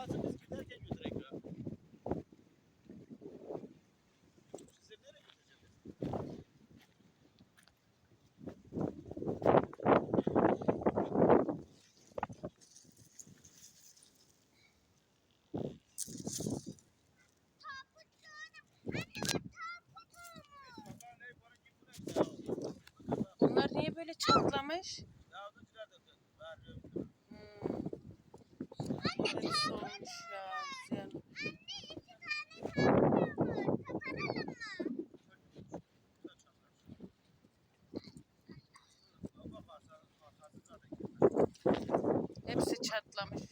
Kalsın biz giderken götürek ya. Sizleri nereye götüreceğiz? Bunlar niye böyle çatlamış? Hmm. Hepsi olmuş ya. Ziyan. Hepsi çatlamış.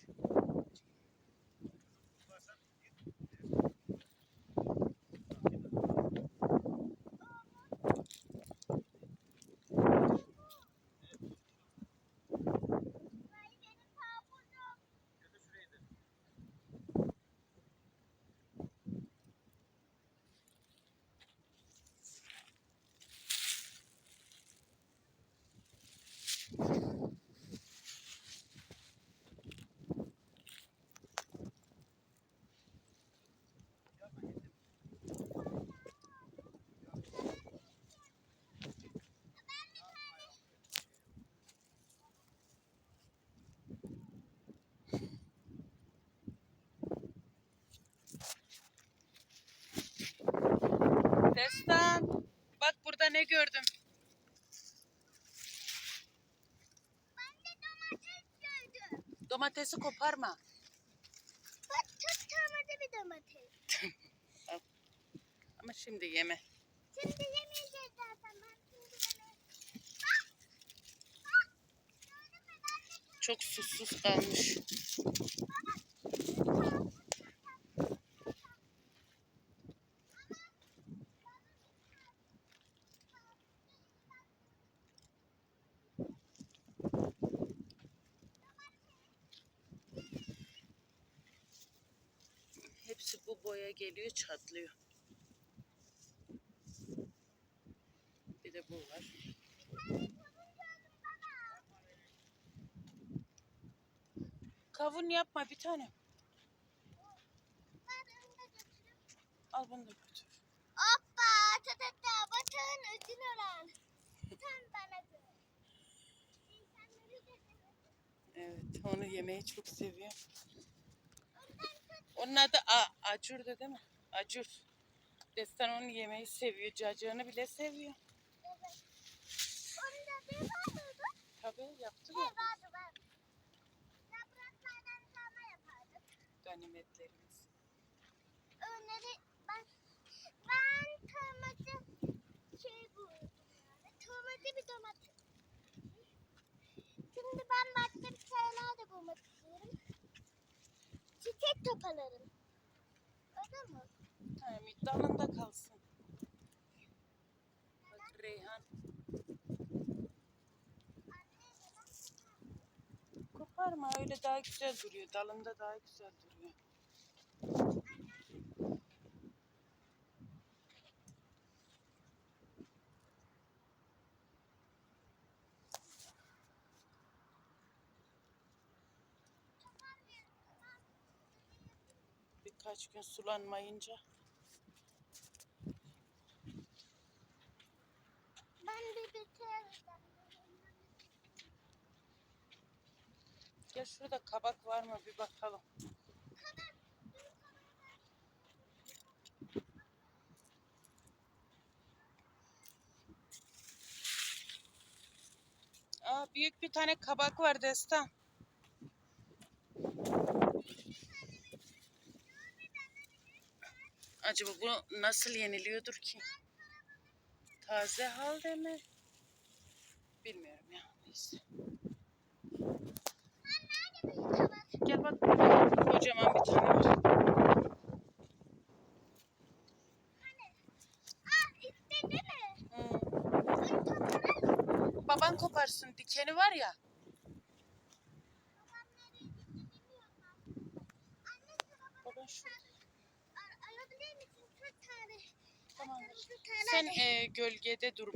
Destan. Bak burada ne gördüm. Domatesi koparma. Bak çok tanıdı bir domates. Ama şimdi yeme. Şimdi yemeyeceğiz zaten. Ben şimdi yemeyeceğim. Bak! Bak! Gördün mü? Ben de Çok susuz kalmış. Hepsi bu boya geliyor çatlıyor. Bir de bu var. Kavun yapma bir tane. Al bunu da götür. Hoppa! Tatata! Batağın ödün olan. Tam bana göre. Evet, onu yemeyi çok seviyor. Onun adı A Acur'du değil mi? Acur. Destan onu yemeyi seviyor. Cacığını bile seviyor. Evet. Onun da bir var mıydı? Tabii yaptı He ya vardı vardı. Yapraklardan sarma yapardık. ganimetlerimiz. Önleri ben ben kırmızı şey buldum yani. Kırmızı bir domates. Şimdi ben başka bir şeyler de bulmak istiyorum. Çiçek topalarım. Öyle mi? Tamam, dalında kalsın. Bak Reyhan. Koparma öyle daha güzel duruyor. Dalında daha güzel duruyor. Birkaç gün sulanmayınca Ben bir bitiyorum. Gel şurada kabak var mı bir bakalım. Aa, büyük bir tane kabak var Destan. Acaba bu nasıl yeniliyordur ki? Taze halde mi? Bilmiyorum ya. Neyse. Gel bak kocaman bir tane var. Toparlar Baban koparsın dikeni var ya. Babam nereye gitti bilmiyorum ben. Anne sana Baban şu. alabilir misin? Çok tane. Tamam. Çok tane. Sen e, gölgede dur.